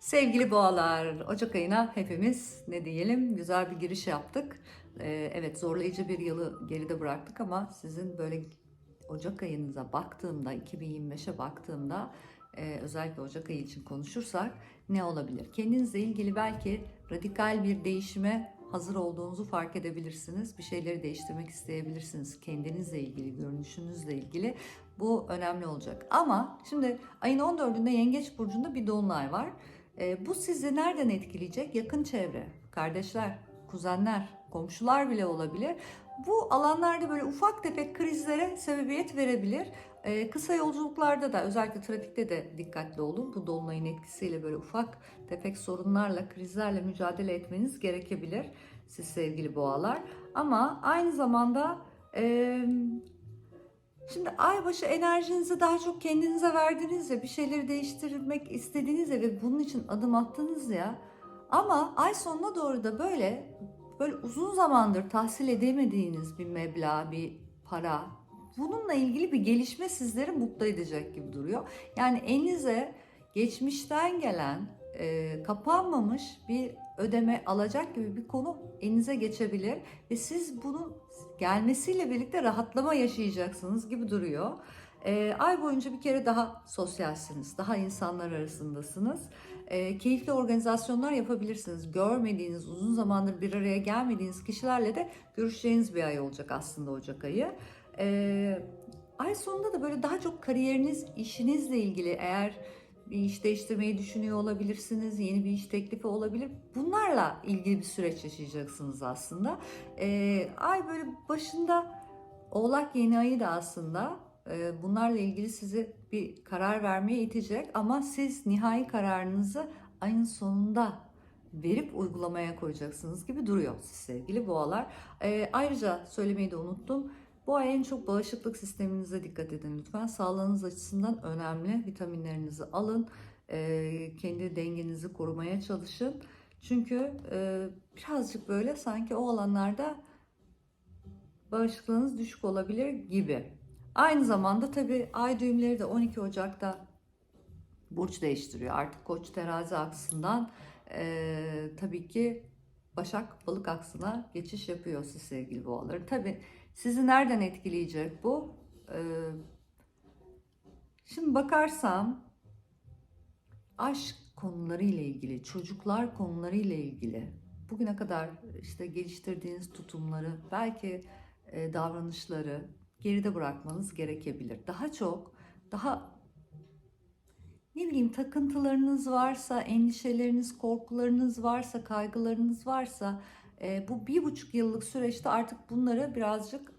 Sevgili boğalar, Ocak ayına hepimiz ne diyelim güzel bir giriş yaptık. Ee, evet zorlayıcı bir yılı geride bıraktık ama sizin böyle Ocak ayınıza baktığımda, 2025'e baktığımda e, özellikle Ocak ayı için konuşursak ne olabilir? Kendinizle ilgili belki radikal bir değişime hazır olduğunuzu fark edebilirsiniz. Bir şeyleri değiştirmek isteyebilirsiniz. Kendinizle ilgili, görünüşünüzle ilgili. Bu önemli olacak. Ama şimdi ayın 14'ünde Yengeç Burcu'nda bir dolunay var. E, bu sizi nereden etkileyecek? Yakın çevre, kardeşler, kuzenler, komşular bile olabilir. Bu alanlarda böyle ufak tefek krizlere sebebiyet verebilir. E, kısa yolculuklarda da özellikle trafikte de dikkatli olun. Bu dolunayın etkisiyle böyle ufak tefek sorunlarla, krizlerle mücadele etmeniz gerekebilir siz sevgili boğalar. Ama aynı zamanda e, Şimdi aybaşı enerjinizi daha çok kendinize verdiniz ya, bir şeyleri değiştirmek istediniz ya ve bunun için adım attınız ya. Ama ay sonuna doğru da böyle böyle uzun zamandır tahsil edemediğiniz bir meblağ, bir para, bununla ilgili bir gelişme sizleri mutlu edecek gibi duruyor. Yani elinize geçmişten gelen e, kapanmamış bir ödeme alacak gibi bir konu elinize geçebilir ve siz bunun gelmesiyle birlikte rahatlama yaşayacaksınız gibi duruyor. E, ay boyunca bir kere daha sosyalsiniz, daha insanlar arasındasınız. E, keyifli organizasyonlar yapabilirsiniz. Görmediğiniz, uzun zamandır bir araya gelmediğiniz kişilerle de görüşeceğiniz bir ay olacak aslında Ocak ayı. E, ay sonunda da böyle daha çok kariyeriniz, işinizle ilgili eğer bir iş değiştirmeyi düşünüyor olabilirsiniz, yeni bir iş teklifi olabilir. Bunlarla ilgili bir süreç yaşayacaksınız aslında. Ee, ay böyle başında Oğlak yeni ayı da aslında e, bunlarla ilgili sizi bir karar vermeye itecek ama siz nihai kararınızı ayın sonunda verip uygulamaya koyacaksınız gibi duruyor siz sevgili boğalar. Ee, ayrıca söylemeyi de unuttum. Bu ay en çok bağışıklık sisteminize dikkat edin lütfen. Sağlığınız açısından önemli. Vitaminlerinizi alın. Ee, kendi dengenizi korumaya çalışın. Çünkü e, birazcık böyle sanki o alanlarda bağışıklığınız düşük olabilir gibi. Aynı zamanda tabii ay düğümleri de 12 Ocak'ta burç değiştiriyor. Artık Koç terazi aksından e, tabii ki Başak balık aksına geçiş yapıyor siz sevgili boğaları. Tabii sizi nereden etkileyecek bu? Ee, şimdi bakarsam aşk konuları ile ilgili, çocuklar konuları ile ilgili bugüne kadar işte geliştirdiğiniz tutumları, belki e, davranışları geride bırakmanız gerekebilir. Daha çok, daha ne bileyim takıntılarınız varsa, endişeleriniz, korkularınız varsa, kaygılarınız varsa e, bu bir buçuk yıllık süreçte artık bunları birazcık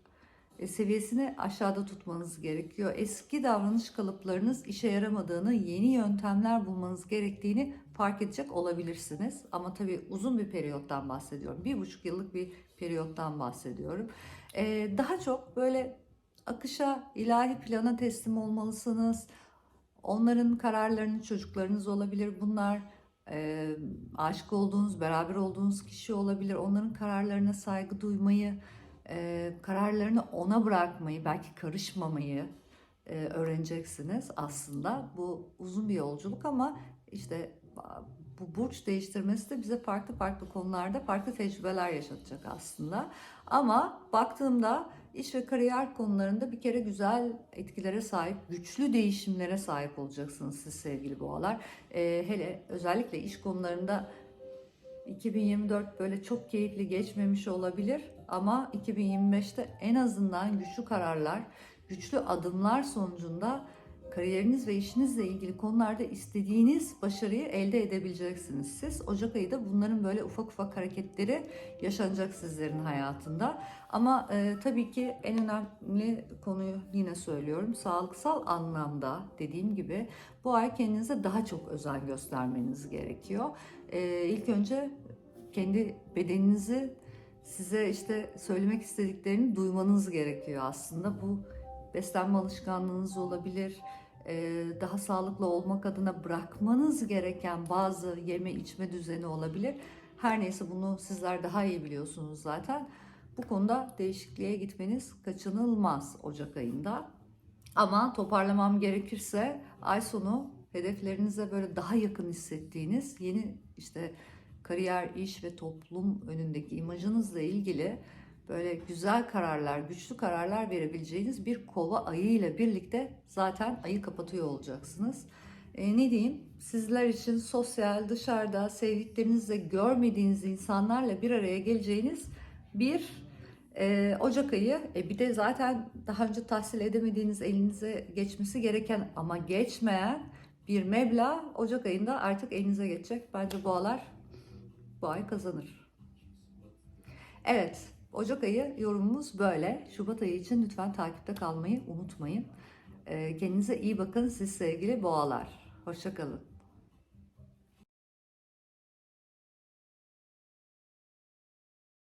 e, seviyesini aşağıda tutmanız gerekiyor. Eski davranış kalıplarınız işe yaramadığını, yeni yöntemler bulmanız gerektiğini fark edecek olabilirsiniz. Ama tabii uzun bir periyottan bahsediyorum. Bir buçuk yıllık bir periyottan bahsediyorum. E, daha çok böyle akışa, ilahi plana teslim olmalısınız. Onların kararlarını çocuklarınız olabilir. Bunlar e, aşık olduğunuz, beraber olduğunuz kişi olabilir. Onların kararlarına saygı duymayı, e, kararlarını ona bırakmayı, belki karışmamayı e, öğreneceksiniz aslında. Bu uzun bir yolculuk ama işte bu burç değiştirmesi de bize farklı farklı konularda farklı tecrübeler yaşatacak aslında. Ama baktığımda iş ve kariyer konularında bir kere güzel etkilere sahip, güçlü değişimlere sahip olacaksınız siz sevgili boğalar. Ee, hele özellikle iş konularında 2024 böyle çok keyifli geçmemiş olabilir ama 2025'te en azından güçlü kararlar, güçlü adımlar sonucunda kariyeriniz ve işinizle ilgili konularda istediğiniz başarıyı elde edebileceksiniz siz. Ocak ayı da bunların böyle ufak ufak hareketleri yaşanacak sizlerin hayatında. Ama e, tabii ki en önemli konuyu yine söylüyorum. Sağlıksal anlamda dediğim gibi bu ay kendinize daha çok özen göstermeniz gerekiyor. E, ilk önce kendi bedeninizi size işte söylemek istediklerini duymanız gerekiyor aslında. Bu beslenme alışkanlığınız olabilir. Ee, daha sağlıklı olmak adına bırakmanız gereken bazı yeme içme düzeni olabilir. Her neyse bunu sizler daha iyi biliyorsunuz zaten. Bu konuda değişikliğe gitmeniz kaçınılmaz Ocak ayında. Ama toparlamam gerekirse ay sonu hedeflerinize böyle daha yakın hissettiğiniz yeni işte kariyer, iş ve toplum önündeki imajınızla ilgili böyle güzel kararlar, güçlü kararlar verebileceğiniz bir kova ayı ile birlikte zaten ayı kapatıyor olacaksınız. E, ne diyeyim? Sizler için sosyal, dışarıda sevdiklerinizle görmediğiniz insanlarla bir araya geleceğiniz bir e, Ocak ayı. E, bir de zaten daha önce tahsil edemediğiniz elinize geçmesi gereken ama geçmeyen bir meblağ Ocak ayında artık elinize geçecek. Bence boğalar bu ay kazanır. Evet, Ocak ayı yorumumuz böyle. Şubat ayı için lütfen takipte kalmayı unutmayın. Ee, Kendinize iyi bakın siz sevgili boğalar. Hoşçakalın.